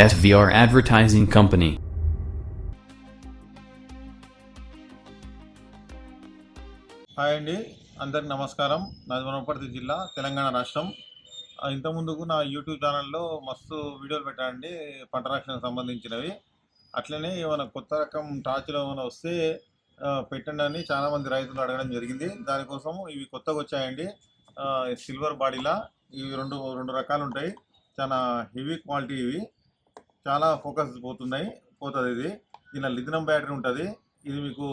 SVR Advertising Company. Hi అండి అందరికి నమస్కారం. నాది వనపర్తి జిల్లా తెలంగాణ రాష్ట్రం. ఇంతకుముందుకు నా యూట్యూబ్ ఛానల్లో మస్తు వీడియోలు పెట్టానండి పంట రక్షణకు సంబంధించినవి. అట్లనే ఏమైనా కొత్త రకం టార్చ్లో ఏమైనా వస్తే పెట్టండి అని చాలామంది రైతులు అడగడం జరిగింది. దానికోసం ఇవి కొత్తగా వచ్చాయండి. సిల్వర్ బాడీలా. ఇవి రెండు రెండు రకాలు ఉంటాయి. చాలా హెవీ క్వాలిటీ ఇవి. చాలా ఫోకస్ పోతున్నాయి పోతుంది ఇది. దీనిలో లిథినం బ్యాటరీ ఉంటుంది. ఇది మీకు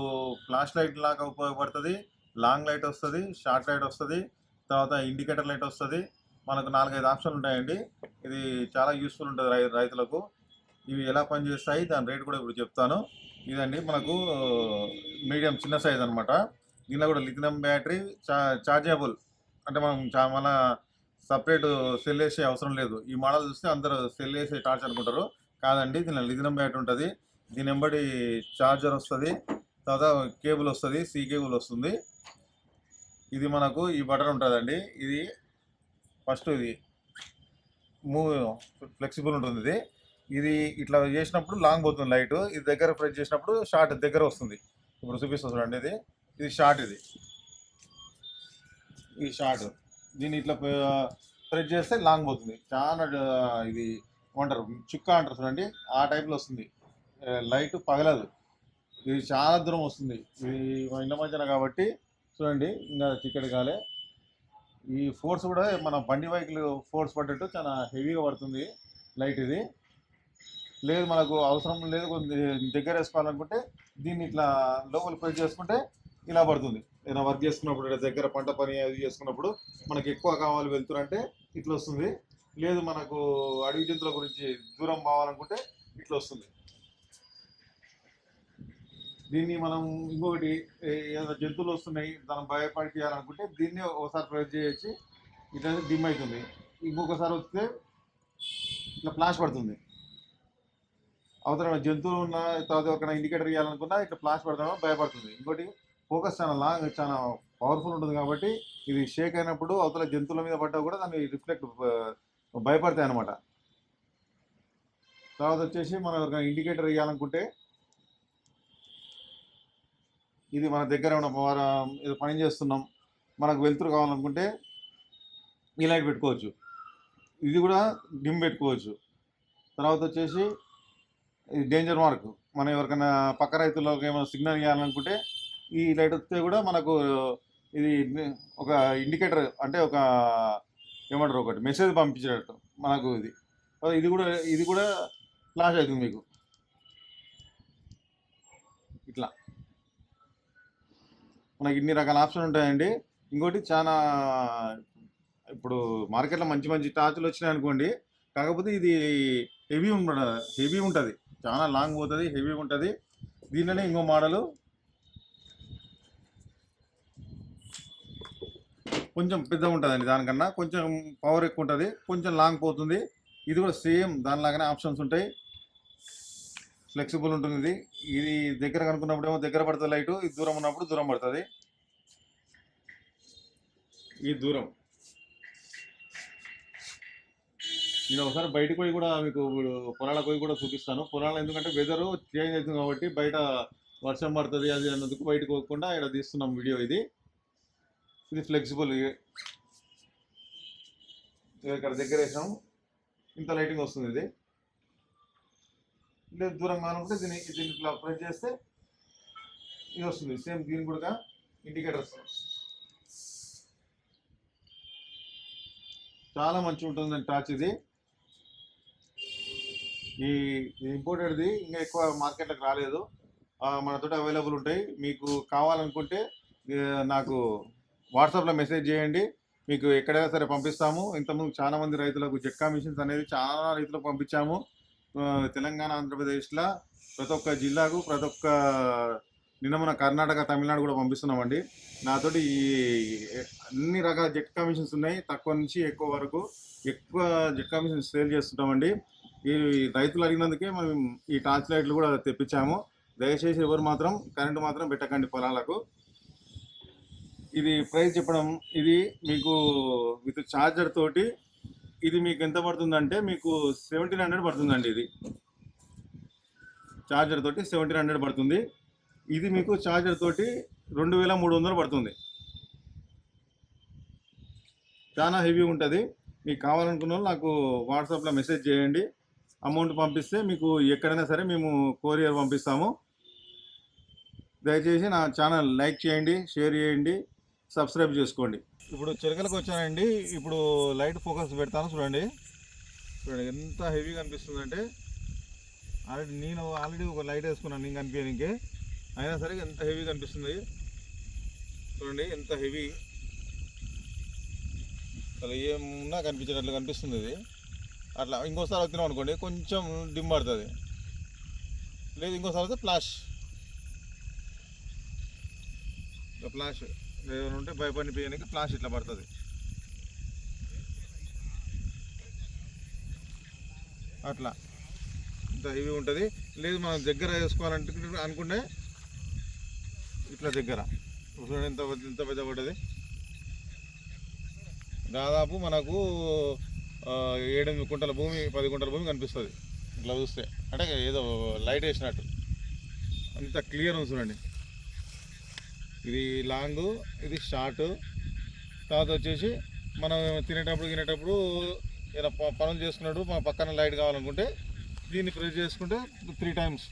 ఫ్లాష్ లైట్ లాగా ఉపయోగపడుతుంది. లాంగ్ లైట్ వస్తుంది షార్ట్ లైట్ వస్తుంది తర్వాత ఇండికేటర్ లైట్ వస్తుంది. మనకు నాలుగైదు ఆప్షన్లు ఉంటాయండి. ఇది చాలా యూస్ఫుల్ ఉంటుంది రై రైతులకు. ఇవి ఎలా పనిచేస్తాయి దాని రేట్ కూడా ఇప్పుడు చెప్తాను. ఇదండి మనకు మీడియం చిన్న సైజ్ అనమాట దీనిలో కూడా లిథినం బ్యాటరీ చా చార్జబుల్ అంటే మనం చా మన సపరేట్ సెల్ వేసే అవసరం లేదు. ఈ మోడల్ చూస్తే అందరూ సెల్ వేసే టార్చ్ అనుకుంటారు. కాదండి దీనిలో లిథినం బ్యాటరీ ఉంటుంది. దీని వెంబడి చార్జర్ వస్తుంది. తర్వాత కేబుల్ వస్తుంది సి కేబుల్ వస్తుంది. ఇది మనకు ఈ బటన్ ఉంటుందండి. ఇది ఫస్ట్ ఇది మూవ్ ఫ్లెక్సిబుల్ ఉంటుంది ఇది. ఇది ఇట్లా చేసినప్పుడు లాంగ్ పోతుంది లైట్. ఇది దగ్గర ప్రెస్ చేసినప్పుడు షార్ట్ దగ్గర వస్తుంది. ఇప్పుడు చూపిస్తుంది చూడండి ఇది. ఇది షార్ట్ ఇది. ఇది షార్ట్. దీన్ని ఇట్లా ప్రెస్ చేస్తే లాంగ్ పోతుంది. చాలా ఇది ఏమంటారు చుక్క అంటారు చూడండి ఆ టైప్లో వస్తుంది. లైట్ పగలదు. ఇది చాలా దూరం వస్తుంది. ఇది మన ఇంటి మధ్యన కాబట్టి చూడండి ఇంకా చిక్కడి కాలే. ఈ ఫోర్స్ కూడా మన బండి బైక్లు ఫోర్స్ పడ్డట్టు చాలా హెవీగా పడుతుంది లైట్ ఇది. లేదు మనకు అవసరం లేదు కొంచెం దగ్గర వేసుకోవాలనుకుంటే దీన్ని ఇట్లా లోపల ప్రెస్ చేసుకుంటే ఇలా పడుతుంది. ఏదైనా వర్క్ చేసుకున్నప్పుడు దగ్గర పంట పని అది చేసుకున్నప్పుడు మనకి ఎక్కువ కావాలి వెళ్తురంటే ఇట్లా వస్తుంది. లేదు మనకు అడవి జంతువుల గురించి దూరం పోవాలనుకుంటే ఇట్లా వస్తుంది. దీన్ని మనం ఇంకొకటి ఏదైనా జంతువులు వస్తున్నాయి దాన్ని భయపడి చేయాలనుకుంటే దీన్ని ఒకసారి ప్రయోజనం చేయొచ్చి ఇట్లా డిమ్ అవుతుంది. ఇంకొకసారి వస్తే ఇట్లా ఫ్లాష్ పడుతుంది. అవతల జంతువులు ఉన్న తర్వాత ఒక ఇండికేటర్ ఇవ్వాలనుకున్నా ఇట్లా ఫ్లాష్ పడతామో భయపడుతుంది. ఇంకోటి ఫోకస్ చాలా లాంగ్ చాలా పవర్ఫుల్ ఉంటుంది కాబట్టి ఇది షేక్ అయినప్పుడు అవతల జంతువుల మీద పడ్డా కూడా దాన్ని రిఫ్లెక్ట్ భయపడతాయి అనమాట తర్వాత వచ్చేసి మనం ఎవరికైనా ఇండికేటర్ ఇవ్వాలనుకుంటే ఇది మన దగ్గర ఉన్న ఇది ఏదో పని చేస్తున్నాం మనకు వెలుతురు కావాలనుకుంటే ఈ లైట్ పెట్టుకోవచ్చు. ఇది కూడా డిమ్ పెట్టుకోవచ్చు. తర్వాత వచ్చేసి ఇది డేంజర్ మార్క్ మనం ఎవరికైనా పక్క రైతులకు ఏమైనా సిగ్నల్ ఇవ్వాలనుకుంటే ఈ లైట్ వస్తే కూడా మనకు ఇది ఒక ఇండికేటర్ అంటే ఒక ఏమంటారు ఒకటి? మెసేజ్ పంపించేటట్టు. మనకు ఇది. ఇది కూడా ఇది కూడా ఫ్లాష్ అవుతుంది మీకు. ఇట్లా. మనకి ఇన్ని రకాల ఆప్షన్ ఉంటాయండి. ఇంకోటి చాలా ఇప్పుడు మార్కెట్లో మంచి మంచి టార్చ్లు వచ్చినాయి అనుకోండి. కాకపోతే ఇది హెవీ ఉంటుంది హెవీ ఉంటుంది. చాలా లాంగ్ పోతుంది హెవీ ఉంటుంది. దీనిలోనే ఇంకో మోడలు. కొంచెం పెద్దగా ఉంటుందండి. దానికన్నా కొంచెం పవర్ ఎక్కువ ఉంటుంది కొంచెం లాంగ్ పోతుంది. ఇది కూడా సేమ్ దానిలాగానే ఆప్షన్స్ ఉంటాయి. ఫ్లెక్సిబుల్ ఉంటుంది ఇది. ఇది దగ్గర కనుక్కున్నప్పుడు ఏమో దగ్గర పడుతుంది లైట్. ఇది దూరం ఉన్నప్పుడు దూరం పడుతుంది. ఈ దూరం. నేను ఒకసారి బయటకు పోయి కూడా మీకు ఇప్పుడు పొలాలకు పోయి కూడా చూపిస్తాను. పొలాలు ఎందుకంటే వెదర్ చేంజ్ అవుతుంది కాబట్టి బయట వర్షం పడుతుంది అది అన్నందుకు బయటకు పోకుండా ఇక్కడ తీస్తున్నాం వీడియో ఇది. ఇది ఫ్లెక్సిబుల్ ఇక్కడ దగ్గర వేసాం ఇంత లైటింగ్ వస్తుంది ఇది. లేదు దూరం కావాలనుకుంటే దీన్ని దీన్ని ఇట్లా ప్రెస్ చేస్తే ఇది వస్తుంది. సేమ్ దీని కూడా ఇండికేటర్స్ చాలా మంచిగా ఉంటుంది టార్చ్ ఇది. ఈ ఇంపోర్టెడ్ది ఇంకా ఎక్కువ మార్కెట్లోకి రాలేదు. ఆ, మనతోటి అవైలబుల్ ఉంటాయి. మీకు కావాలనుకుంటే నాకు వాట్సాప్లో మెసేజ్ చేయండి. మీకు ఎక్కడైనా సరే పంపిస్తాము. ఇంతకుముందు చాలా మంది రైతులకు జెట్కా మిషన్స్ అనేది చాలా రైతులకు పంపించాము. తెలంగాణ ఆంధ్రప్రదేశ్లో ప్రతి ఒక్క జిల్లాకు ప్రతి ఒక్క నిన్న మన కర్ణాటక తమిళనాడు కూడా పంపిస్తున్నామండి. నాతోటి ఈ అన్ని రకాల జెట్ కమిషన్స్ ఉన్నాయి. తక్కువ నుంచి ఎక్కువ వరకు ఎక్కువ జెట్ కమిషన్స్ సేల్ చేస్తుంటామండి. ఈ రైతులు అడిగినందుకే మనం ఈ టార్చ్ లైట్లు కూడా తెప్పించాము. దయచేసి ఎవరు మాత్రం కరెంటు మాత్రం పెట్టకండి పొలాలకు. ఇది ప్రైస్ చెప్పడం ఇది మీకు విత్ ఛార్జర్ తోటి ఇది మీకు ఎంత పడుతుందంటే మీకు సెవెంటీన్ హండ్రెడ్ పడుతుందండి ఇది. ఛార్జర్ తోటి సెవెంటీన్ హండ్రెడ్ పడుతుంది. ఇది మీకు ఛార్జర్ తోటి రెండు వేల మూడు వందలు పడుతుంది. చాలా హెవీ ఉంటుంది. మీకు కావాలనుకున్న వాళ్ళు నాకు వాట్సాప్లో మెసేజ్ చేయండి. అమౌంట్ పంపిస్తే మీకు ఎక్కడైనా సరే మేము కొరియర్ పంపిస్తాము. దయచేసి నా ఛానల్ లైక్ చేయండి షేర్ చేయండి. సబ్స్క్రైబ్ చేసుకోండి. ఇప్పుడు చిలకలకు వచ్చానండి. ఇప్పుడు లైట్ ఫోకస్ పెడతాను చూడండి. చూడండి ఎంత హెవీగా అనిపిస్తుందంటే ఆల్రెడీ నేను ఆల్రెడీ ఒక లైట్ వేసుకున్నాను నేను కనిపించడానికి. అయినా సరే ఎంత హెవీగా అనిపిస్తుంది. చూడండి ఎంత హెవీ అసలు ఏమున్నా కనిపించేటట్లు కనిపిస్తుంది ఇది. అట్లా ఇంకోసారి వచ్చినాం అనుకోండి కొంచెం డిమ్ పడుతుంది. లేదు ఇంకోసారి వస్తే ఫ్లాష్ ఫ్లాష్ ఏమైనా ఉంటే భయపడిపోయానికి ఫ్లాష్ ఇట్లా పడుతుంది. అట్లా. ఇంత హెవీ ఉంటుంది. లేదు మనం దగ్గర వేసుకోవాలంటే అనుకుంటే ఇట్లా దగ్గర. చూడండి ఎంత ఎంత పెద్ద పడ్డది. దాదాపు మనకు ఏడెనిమిది కుంటల భూమి పది కుంటల భూమి కనిపిస్తుంది. ఇట్లా చూస్తే. అంటే ఏదో లైట్ వేసినట్టు. అంత క్లియర్ ఉంది చూడండి. ఇది లాంగ్ ఇది షార్ట్. తర్వాత వచ్చేసి మనం తినేటప్పుడు తినేటప్పుడు ఇలా పనులు చేసుకున్నప్పుడు మా పక్కన లైట్ కావాలనుకుంటే దీన్ని ప్రెస్ చేసుకుంటే త్రీ టైమ్స్.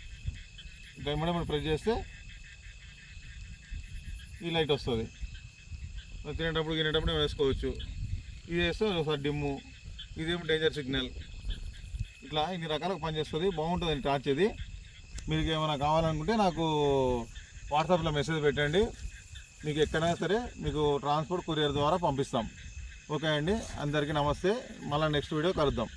గమ్మడమని ప్రెస్ చేస్తే ఈ లైట్ వస్తుంది. తినేటప్పుడు తినేటప్పుడు వేసుకోవచ్చు. ఇది వేస్తే ఒకసారి డిమ్ము. ఇదేమో డేంజర్ సిగ్నల్. ఇట్లా ఇన్ని రకాలుగా పనిచేస్తుంది. బాగుంటుంది టార్చ్ ఇది. మీకు ఏమైనా కావాలనుకుంటే నాకు వాట్సాప్లో మెసేజ్ పెట్టండి. మీకు ఎక్కడైనా సరే మీకు ట్రాన్స్పోర్ట్ కొరియర్ ద్వారా పంపిస్తాం. ఓకే అండి. అందరికీ నమస్తే. మళ్ళీ నెక్స్ట్ వీడియో కలుద్దాం.